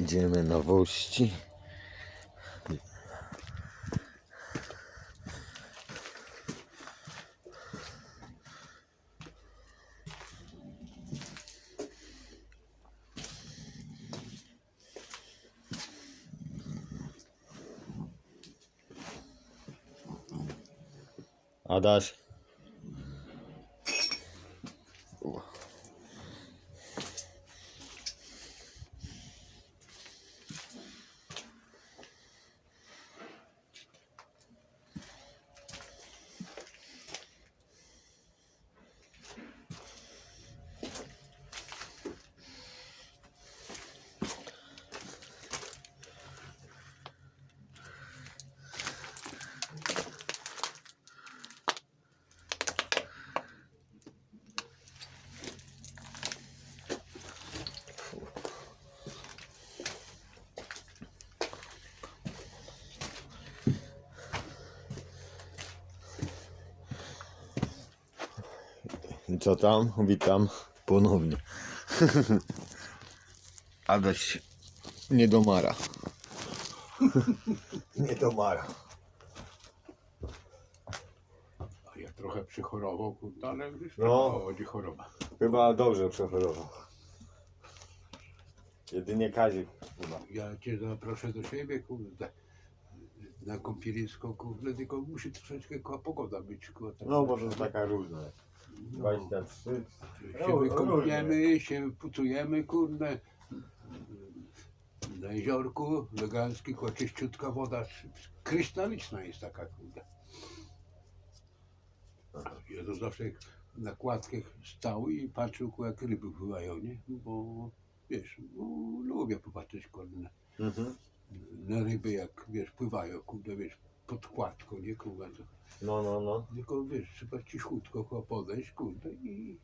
Idziemy na wości. Adaś. Co tam? Witam ponownie. Adaś nie domara. nie domara. A ja trochę przychorował, kurde, ale już No. no. chodzi choroba. Chyba dobrze przechorował. Jedynie Kazik chyba. Ja cię zaproszę do siebie, kurde. Na kąpielisko, kurde, tylko musi troszeczkę pogoda być, kurde. No bo to jest taka różna. No, 23. się wykąpiemy, się pucujemy, kurde. Na jeziorku, elegancki, kurde, czyściutka woda, krystaliczna jest taka, kurde. Ja to zawsze na kładkach stał i patrzył, jak ryby pływają, nie? Bo, wiesz, bo lubię popatrzeć, kurde, na, Mhm. na ryby, jak, wiesz, pływają, kurde, wiesz, pod kładką, nie, kurde, to No, no, no. tylko wiesz, trzeba cichutko podejść, kurde, i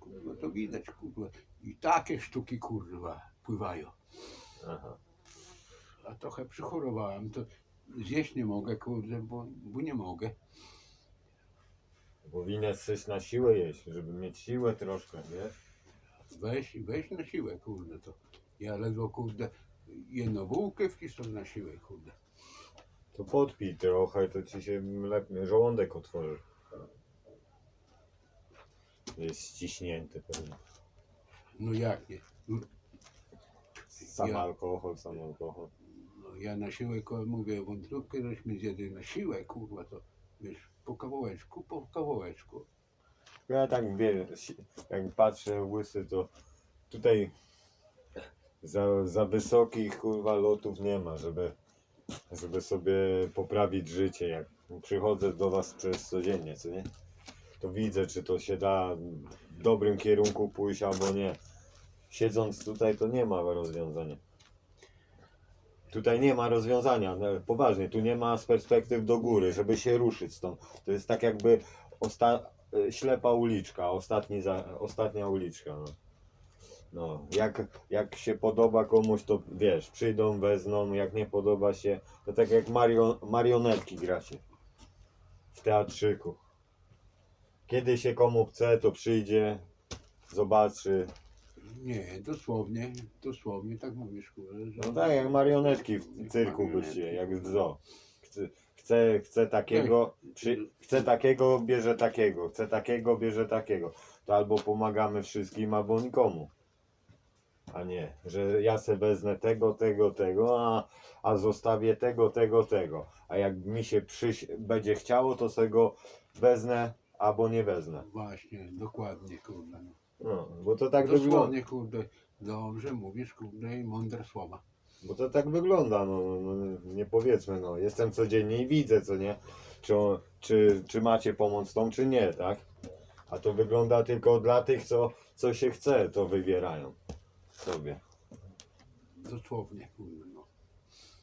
kurwa to widać, kurwa. I takie sztuki, kurwa, pływają. Aha. A trochę przychorowałem, to zjeść nie mogę, kurde, bo, bo nie mogę. Powinien coś na siłę jeść, żeby mieć siłę troszkę, wiesz? Weź, weź na siłę, kurde, to ja ledwo, kurde, jedną bułkę wcisnął na siłę, kurde. To podpij trochę, to ci się lepiej żołądek otworzy. Jest ściśnięty pewnie. No jak nie? No, Sam Ja- alkohol, sam alkohol. No, ja na siłę, ko- mówię, wątróbkę żeśmy zjedli na siłę, kurwa, to wiesz, po kawałeczku, po kawałeczku. Ja tak wiesz, jak patrzę łysy, to tutaj za, za wysokich kurwa lotów nie ma, żeby, żeby sobie poprawić życie. Jak przychodzę do was przez codziennie, co nie? To widzę, czy to się da w dobrym kierunku pójść albo nie. Siedząc tutaj, to nie ma rozwiązania. Tutaj nie ma rozwiązania, no, poważnie, tu nie ma z perspektyw do góry, żeby się ruszyć stąd. To jest tak jakby y, ślepa uliczka, ostatni za, ostatnia uliczka. No. No, jak, jak się podoba komuś, to wiesz, przyjdą, wezmą, jak nie podoba się, to tak jak mario, marionetki gracie w teatrzyku. Kiedy się komu chce, to przyjdzie, zobaczy. Nie, dosłownie, dosłownie tak mówisz, kurwa, że... No tak, jak marionetki w cyrku byście, jak w zoo. Chce, chce, chce takiego, przy, chce takiego, bierze takiego, chce takiego, bierze takiego. To albo pomagamy wszystkim, albo nikomu. A nie, że ja se wezmę tego, tego, tego, a, a zostawię tego, tego, tego. A jak mi się przyś będzie chciało, to se go wezmę, albo nie wezmę. Właśnie, dokładnie, kurde. No. No, bo to tak wygląda. Dosłownie, kurde, dobrze mówisz, kurde, i mądre słowa. Bo to tak wygląda, no, no, no nie powiedzmy, no. Jestem codziennie i widzę, co nie? Czy, czy, czy macie pomoc tą, czy nie, tak? A to wygląda tylko dla tych, co, co się chce, to wybierają sobie. Dosłownie, no.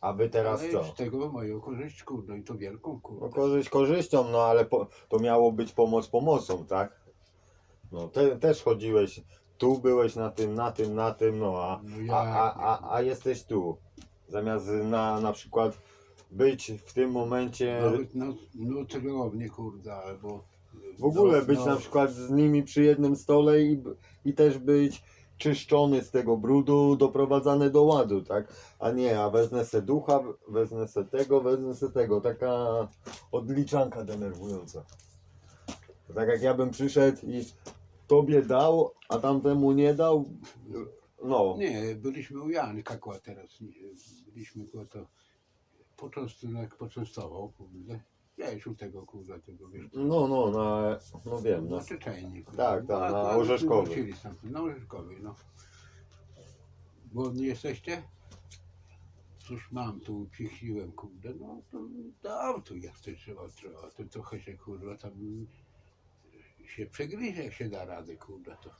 A wy teraz Ale co? z tego mają korzyść, kurde, i to wielką, No korzyść korzyścią, no ale po, to miało być pomoc pomocą, tak? No te, też chodziłeś, tu byłeś na tym, na tym, na tym, no a, No a, a, a, a jesteś tu. Zamiast na, na przykład być w tym momencie... Nawet no, no celownie, kurde, albo... W ogóle no, być no, na przykład z nimi przy jednym stole i, i też być czyszczony z tego brudu, doprowadzany do ładu, tak? A nie, a wezmę se ducha, wezmę se tego, wezmę se tego. Taka odliczanka denerwująca. Tak jak ja bym przyszedł i tobie dał, a tamtemu nie dał, no. Nie, byliśmy u Janka akurat teraz. Byliśmy go to poczęstował, kurde. Wiesz, u tego kurde, tego wiesz. No, no, na, no wiem, Na na, kurde. Tak, tak, No, na akurat Orzeszkowej. wrócili Na Orzeszkowej, no. Głodni jesteście? Cóż mam tu, ucichliłem, kurde, no to dał tu jak to trzeba, trzeba, to trochę się, kurwa, tam się przegryzie, jak się da radę, kurde, to.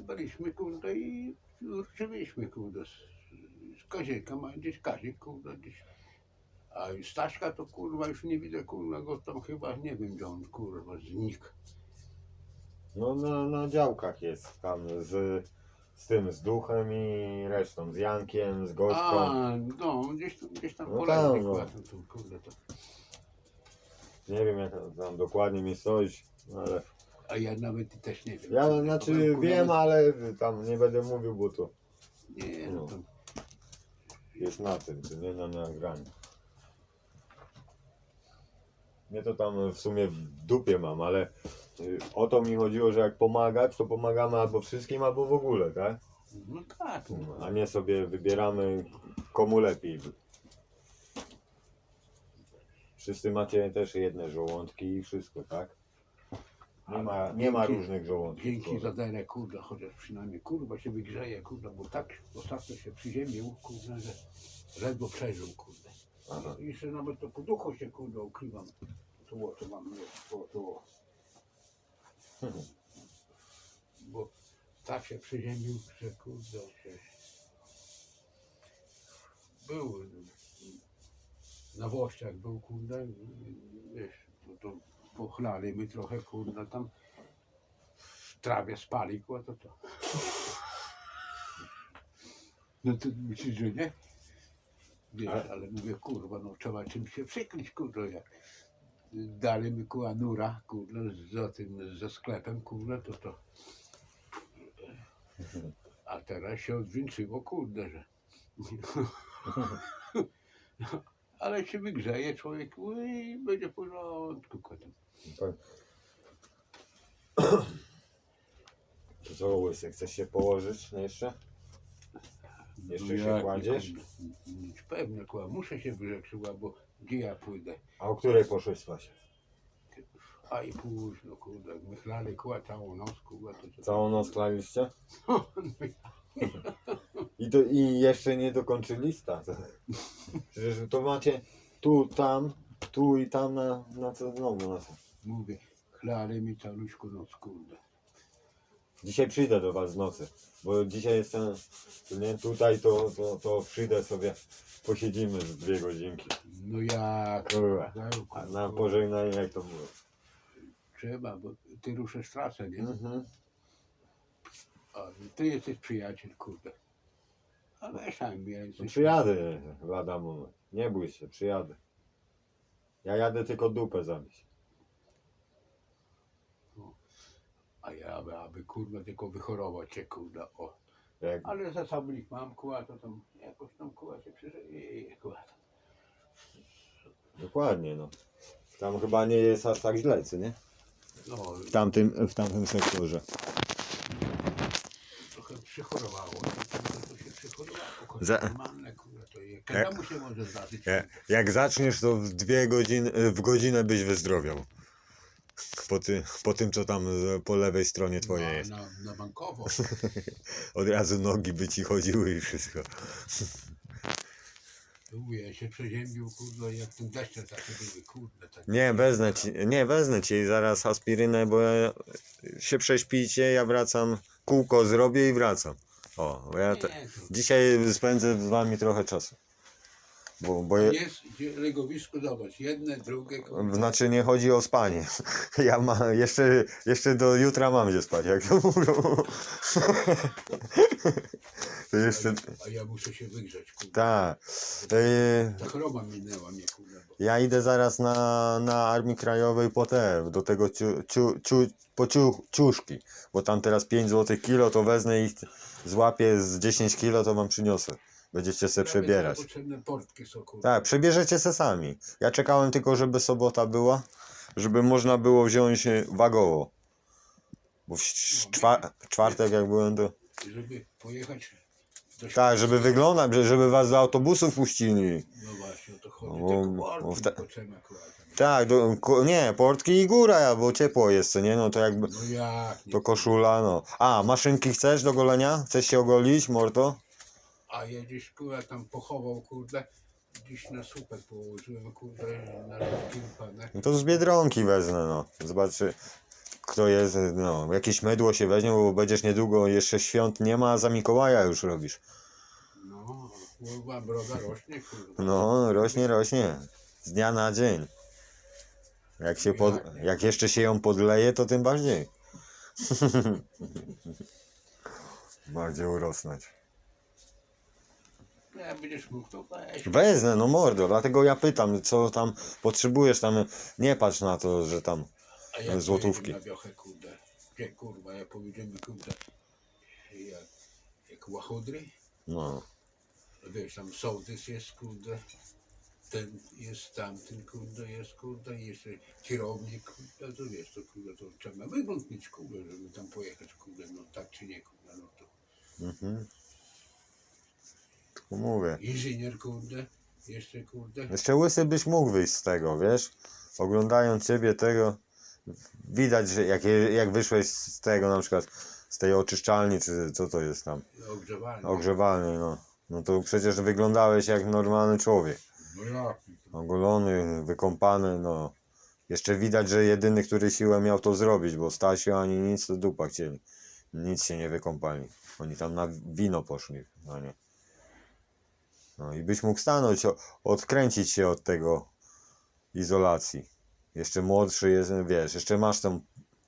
Byliśmy, kurde, i ruszyliśmy, kurde, z, z Kazieka, ma gdzieś Kazik, kurde, gdzieś. A Staszka to, kurwa, już nie widzę, kurwa, go tam chyba, nie wiem, gdzie on, kurwa, znikł. no na, na działkach jest tam z, z tym, z duchem i resztą, z Jankiem, z Gośką. A, no, gdzieś tam, gdzieś tam No no. tu, kurde, to. Nie wiem jak tam dokładnie miejscowość, ale A ja nawet też nie wiem. ja znaczy kurwa, wiem, ale tam nie będę mówił, bo to Nie, no to, jest na tym, to nie na nagraniu. Mnie to tam w sumie w dupie mam, ale y, o to mi chodziło, że jak pomagać, to pomagamy albo wszystkim, albo w ogóle, tak? no tak, no. A nie sobie wybieramy komu lepiej. Wszyscy macie też jedne żołądki i wszystko, tak? Nie ma, nie ma różnych żołądków. Dzięki za derę, kurde, chociaż przynajmniej, kurwa, się wygrzeje, kurde, bo tak ostatnio się przyziemił, kurde, że ledwo przeżył, kurde. Aha. Jeszcze nawet to po duchu się, kurde, ukrywam. Tu, to mam, tu. Mhm. Bo tak się przyziemił, że, kurde, się... Był na Włościach był, kurde, wiesz, no to pochlali mi trochę, kurde, tam w trawie spali, to to. No to myślisz, że nie? Wiesz, Ale- ale mówię, kurwa, no trzeba czymś się przykryć, kurde, jak dali mi kuła nura, kurde, za tym, ze sklepem, kurde, to to. A teraz się odwdzięczyło, kurde, że. Ale się wygrzeje człowiek i będzie w porządku. Tak. To co, Łysy, chcesz się położyć jeszcze? Jeszcze się jak kładziesz? pewnie, muszę się wyrzekć, bo gdzie ja pójdę? A o której poszłeś spać? A i późno, kurde, mychlali kła całą noc, to co Całą noc klaliście? I, to, I jeszcze nie dokończyli lista. To, przecież to macie tu, tam, tu i tam na, na co znowu na co. Mówię, chlali mi caluśku noc, kurde. Dzisiaj przyjdę do was w nocy, bo dzisiaj jestem nie tutaj, to, to, to przyjdę sobie, posiedzimy z dwie godzinki. No jak? Kurwa. A na pożegnanie jak to było? Trzeba, bo ty ruszysz trasę, nie? Mhm. A, ty jesteś przyjaciel, kurde. A weź tam mnie. No jesteś- przyjadę lada moment. Nie bój się, przyjadę. Ja jadę tylko dupę zabić. A ja, aby, aby kurwa tylko wychorować cię, kurde, o. Jak, Ale zasobnik mam, kuła, to tam jakoś tam kuła się przeżyje, kuła. dokładnie no. Tam chyba nie jest aż tak źle, co nie? No, W tamtym, w tamtym sektorze. trochę przychorowało. To się przychorowało, kurde, Za- normalne, kurde, to je, każdemu się może zdarzyć. Jak, jak zaczniesz, to w dwie godziny, w godzinę byś wyzdrowiał. Po, ty, po tym, co tam po lewej stronie twoje na, jest. Na, na bankowo. Od razu nogi by ci chodziły i wszystko. Mówię, ja się przeziębił, kurde, jak ten deszcze takie były, kurde. Tak. Nie, wezmę ci, nie, wezmę ci zaraz aspirynę, bo ja, się prześpicie, ja wracam, kółko zrobię i wracam. O, ja te, dzisiaj spędzę z wami trochę czasu. Bo, bo je, Jest gdzie legowisko, zobacz, jedne, drugie. kurde. znaczy nie chodzi o spanie. Ja ma, jeszcze, jeszcze do jutra mam gdzie spać, jak to mówią. To jeszcze... A ja muszę się wygrzać, kurde. Tak. Yy, Ta choroba minęła mnie, kurde. Bo... ja idę zaraz na, na Armii Krajowej po te, do tego ciu, ciu, ciu, po ciu, ciuszki, bo tam teraz 5 zł kilo, to wezmę ich, złapię z 10 kilo, to wam przyniosę. Będziecie se przebierać. Potrzebne portki są, kurde. Tak, przebierzecie se sami. Ja czekałem tylko, żeby sobota była, żeby można było wziąć e, wagowo. Bo w ś- czwa- czwartek jak byłem to... Żeby pojechać Tak, żeby wyglądać, że- żeby was do autobusów puścili. No właśnie, o to chodzi. O, Tylko o, portki w te- potrzebne, kurde. Tak, do, ko, nie, portki i góra, bo ciepło jest, co nie? No to jakby... No jak? To koszula, no. A, maszynki chcesz do golenia? Chcesz się ogolić, mordo? A jedziesz, kurde, tam pochował, kurde. Gdzieś na słupek położyłem, kurde, na rzadkim panę. No to z Biedronki wezmę, no. Zobaczy, kto jest, no. Jakieś mydło się weźmie, bo będziesz niedługo, jeszcze świąt nie ma, a za Mikołaja już robisz. No, kurwa, broda rośnie, kurde. No, rośnie, rośnie. Z dnia na dzień. Jak, się pod, jak jeszcze się ją podleje, to tym bardziej. bardziej urosnąć. No, Jak będziesz mógł, to weź. Wezmę, no mordo, dlatego ja pytam, co tam potrzebujesz, tam nie patrz na to, że tam A jak złotówki. pojedziemy na wiochę, kurde. Gdzie, kurwa, jak powiedziemy, kurde, jak, jak łachudry, no, wiesz, tam sołtys jest, kurde, ten jest tamten, kurde, jest, kurde, i jeszcze kierownik, kurde, to wiesz, to, kurde, to trzeba wygląd mieć, kurde, żeby tam pojechać, kurde, no tak czy nie, kurde, no to mhm. Tylko mówię. inżynier, kurde, jeszcze, kurde, Jeszcze łysy byś mógł wyjść z tego, wiesz? Oglądając ciebie tego, widać, że jak, jak wyszłeś z tego na przykład, z tej oczyszczalni, czy co to jest tam, ogrzewalny. ogrzewalnej, no. No to przecież wyglądałeś jak normalny człowiek. No ja, Ogolony, wykąpany, no. Jeszcze widać, że jedyny, który siłę miał to zrobić, bo Stasiu ani nic to dupa chcieli. Nic się nie wykąpali. Oni tam na wino poszli, no nie. No i byś mógł stanąć, odkręcić się od tego izolacji. Jeszcze młodszy jest, wiesz, jeszcze masz tą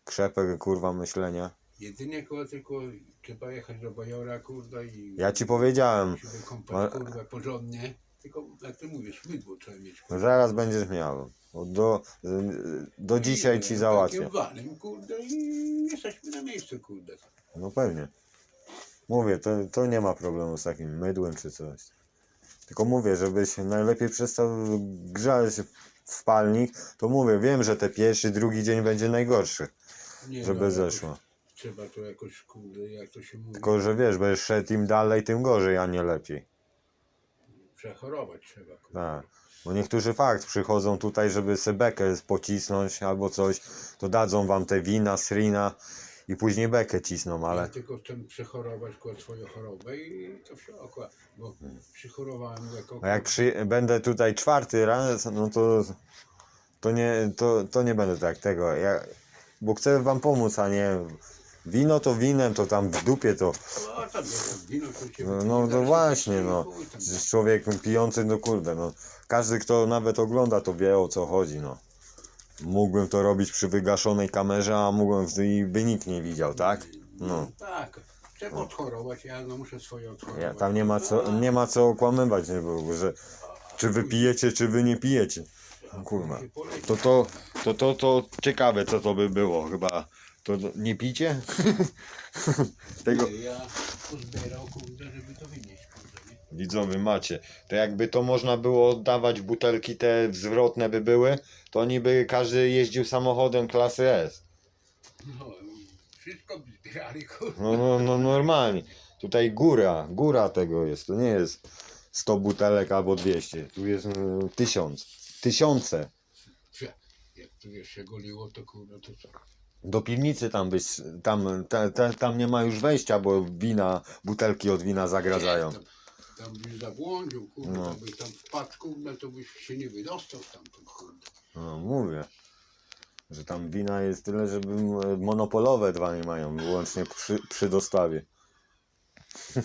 krzepę, kurwa, myślenia. jedynie, kurde, tylko trzeba jechać do Bajora, kurde, i... Ja ci powiedziałem, się Ma- wykąpać, kurwa, porządnie. Tylko, jak ty mówisz, mydło trzeba mieć. no zaraz będziesz miał. Od Do, do dzisiaj ci załatwię. Takim wanem, kurde, i jesteśmy na miejscu, kurde. No pewnie. Mówię, to, to nie ma problemu z takim mydłem czy coś. Tylko mówię, żebyś najlepiej przestał grzać w palnik, to mówię, wiem, że te pierwszy, drugi dzień będzie najgorszy, Nie, żeby no, zeszło. jakoś Trzeba to jakoś, kurde, jak to się mówi, Tylko, że wiesz, będziesz szedł im dalej, tym gorzej, a nie lepiej. przechorować trzeba, kurde. Tak. Bo niektórzy fakt przychodzą tutaj, żeby sobie bekę pocisnąć albo coś, to dadzą wam te wina, srina i później bekę cisną, Ale... Ja tylko chcę przechorować swoją chorobę i to wszystko, bo przychorowałem jako... a jak przy, będę tutaj czwarty raz, no to, to, nie, to, to nie będę tak tego, ja, bo chcę wam pomóc, a nie wino to winem, to tam w dupie to, No, no, no to właśnie, no, człowiek pijący, no kurde, no, każdy kto nawet ogląda to wie o co chodzi, no. Mógłbym to robić przy wygaszonej kamerze, a mógłbym i by nikt nie widział, tak? No. Tak. Trzeba odchorować, ja no muszę swoje odchorować. Ja, tam nie ma co, nie ma co okłamywać, nie było, że czy wy pijecie, czy wy nie pijecie. kurwa. To to, to to, to ciekawe co to by było, chyba to nie picie? Tego Nie, ja pozbierał, kurde, żeby to wynieść? Widzowie macie. To jakby to można było oddawać butelki te zwrotne by były, to niby każdy jeździł samochodem klasy S. No, wszystko by zbierali. No, no, no normalnie. Tutaj góra, góra tego jest. To nie jest 100 butelek albo 200. Tu jest mm, tysiąc. Tysiące. Jak tu wiesz, się goliło, to kurde, to co? Do piwnicy tam byś, tam, ta, ta, tam nie ma już wejścia, bo wina, butelki od wina zagradzają. Tam, tam byś zabłądził, kurde, No. tam byś tam wpadł, kurde, to byś się nie wydostał stamtąd, kurde. No mówię, że tam wina jest tyle, żeby m- monopolowe dwa nie mają, wyłącznie przy, przy dostawie.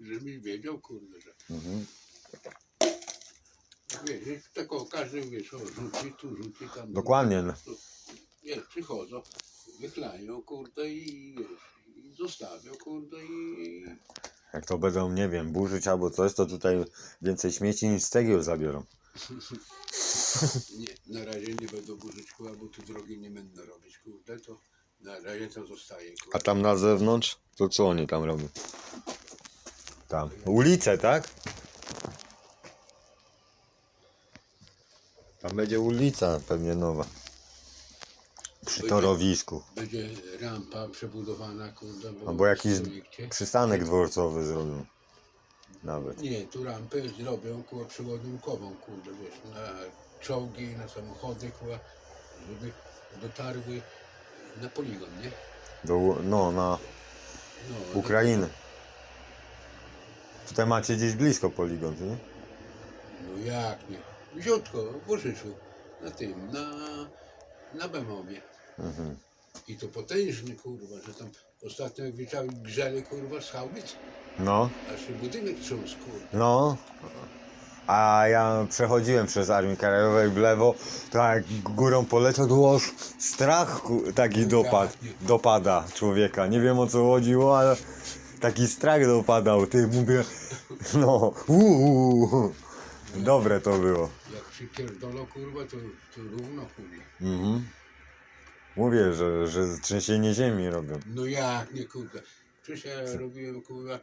Żebyś wiedział, kurde, że Mhm. wiesz, że tylko każdy, wiesz, o, rzuci, tu rzuci, tam. Dokładnie. no. Wiesz, przychodzą, wychlają, kurde, i wiesz, i zostawią, kurde, i Jak to będą, nie wiem, burzyć albo coś, to tutaj więcej śmieci niż cegieł zabiorą. nie, na razie nie będą burzyć, kurwa, bo tu drogi nie będę robić, kurde, to na razie to zostaje, A kurde. tam na zewnątrz, to co oni tam robią? Tam. Ulice, tak? Tam będzie ulica pewnie nowa. Przy Będzie- torowisku. Będzie rampa przebudowana, kurde, bo Albo jakiś projekcie. przystanek dworcowy zrobią. Nawet. Nie, tu rampę zrobią kuła przeładunkową, kurde, wiesz, na czołgi, na samochody, kuła, żeby dotarły na poligon, nie? Do, no, na No, Ukrainę. Tutaj macie gdzieś blisko poligon, nie? No jak nie? Wziątko, w Łożyszu, na tym, na, na Bemowie. Mhm. I to potężny, kurwa, że tam ostatnio jak wieczały grzele, kurwa, z haubic, No, aż się budynek trząsł, kurwa. no. A ja przechodziłem przez Armię Krajową w lewo, tak górą poleciał, to aż strach ku- taki dopad, dopada człowieka. Nie wiem o co chodziło, ale taki strach dopadał. Ty mówię, no, uuu, dobre to było. Jak przypierdolo, kurwa, to, to równo, kurwa. Mhm. Mówię, że, że trzęsienie ziemi robią. No jak nie, kurwa. Przecież ja robiłem, kurwa,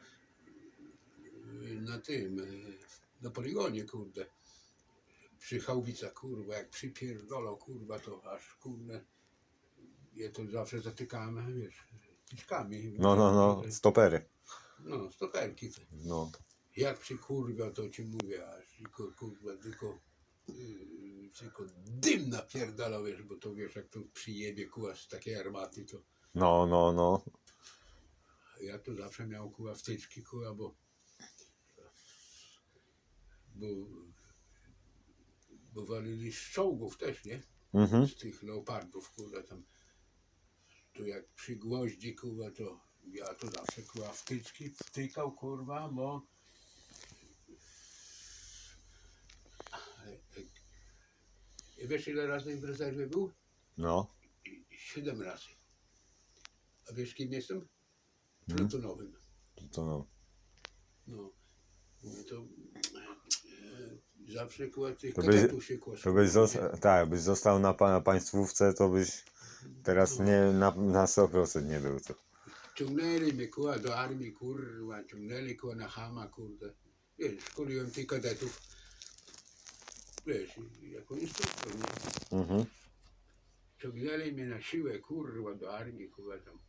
na tym, yy, na poligonie, kurde. Przy chałbicach, kurwa, jak przypierdolą, kurwa, to aż, kurde, ja to zawsze zatykałem, wiesz, kiszkami. No, no, no, stopery. No, stoperki. te. No. Jak przykurwia, to ci mówię, aż tylko, kurwa, tylko, yy, tylko dym napierdalał, wiesz, bo to wiesz, jak to przyjebie, kurwa, z takiej armaty, to No, no, no. Ja tu zawsze miał kuła wtyczki, kuła, bo, bo, bo walili z czołgów też, nie? Mhm. Z tych leopardów, kurwa, tam, tu jak przy gwoździ, kurwa, to ja tu zawsze kuła wtyczki wtykał, kurwa, bo wiesz ile razy w rezerwie był? No. Siedem razy. A wiesz kim jestem? Mhm. Plutonowym. To no. No, no to e, zawsze koło tych To byś- kadetów się To byś został, tak, byś został na, pa- na państwówce, to byś teraz nie na, na 100% nie był. To. Ciągnęli mnie kuła do armii, kurwa, ciągnęli kuła na Hama, kurde. Wiesz, szkoliłem tych kadetów. Wiesz, jako instruktor, nie? Mhm. Ciągnęli mnie na siłę, kurwa, do armii, kurwa, tam.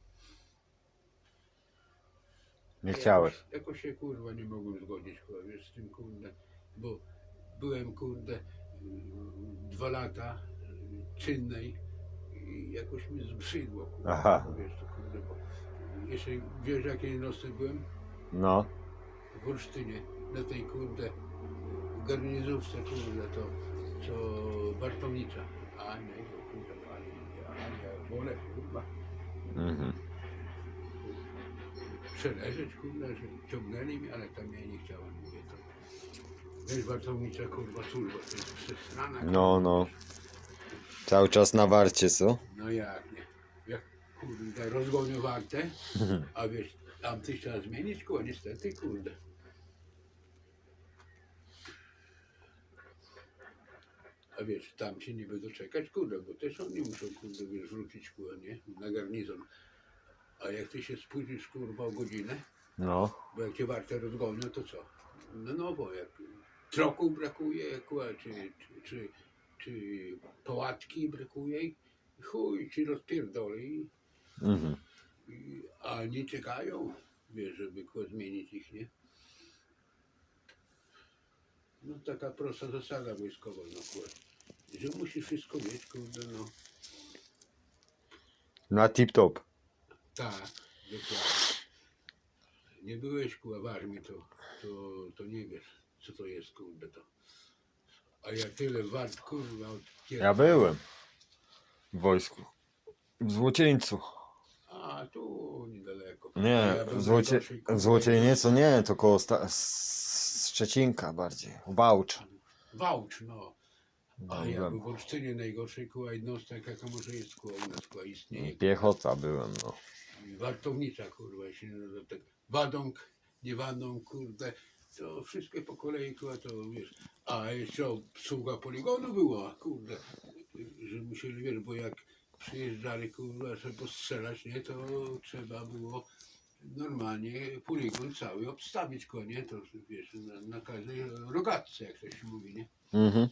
Nie chciałeś. Jakoś, jakoś się, kurwa, nie mogłem zgodzić, kurwa, wiesz, z tym, kurde, bo byłem, kurde, dwa lata y, czynnej i jakoś mi zbrzydło, kurwa, Aha. wiesz, to, kurde, bo jeszcze, wiesz, jakiej nocy byłem? No. W Olsztynie, na tej, kurde, garnizówce, kurde, to, co Bartownicza. A nie, kurde, a nie, a nie, wolę, kurwa, Mhm. przeleżeć, kurwa, że ciągnęli mnie, ale tam ja nie chciałem, mówię to. Wiesz, Bartownicza, kurwa, służba, to jest przesrana. No, no. Cały czas na warcie, co? No jak nie? Jak, kurde, rozgonię wartę, a wiesz, tam ty trzeba zmienić, kurwa, niestety, kurde. A wiesz, tam się niby doczekać, kurde, bo też oni muszą, kurde, wiesz, wrócić, kurwa, nie? Na garnizon. A jak ty się spóźnisz, kurwa, o godzinę, No. Bo jak cię warte rozgonią, to co? No nowo, jak troku brakuje, kurwa, czy, czy, czy, czy pałatki brakuje, chuj, ci rozpierdoli, Mhm. i, a nie czekają, wiesz, żeby kurwa, zmienić ich, nie? No taka prosta zasada wojskowa, no kurwa, że musisz wszystko mieć, kurde, no. Na tip-top. Tak, dokładnie. Nie byłeś kurwa w armii, to, to, to nie wiesz, co to jest, kurde, to. A ja tyle wart, kurwa, od kiedy... Ja byłem w wojsku. W Złocieńcu. A, tu niedaleko. Nie, Ja w, Złocie, w to nie, to koło sta- z Szczecinka bardziej. Wałcz. Wałcz, no. A ja Byłem. był w Olsztynie najgorszej kuła jednostek, jaka może jest kuła u nas, istnieje. Piechota byłem, no. i wartownicza, kurwa, no, to tak wadą, nie wadą, kurde, to wszystkie po kolei, kurwa, to wiesz, a jeszcze obsługa poligonu była, kurde, że musieli, wiesz, bo jak przyjeżdżali, kurwa, żeby postrzelać, nie, to trzeba było normalnie poligon cały obstawić konie, to wiesz, na, na każdej rogatce, jak to się mówi, nie? Mhm.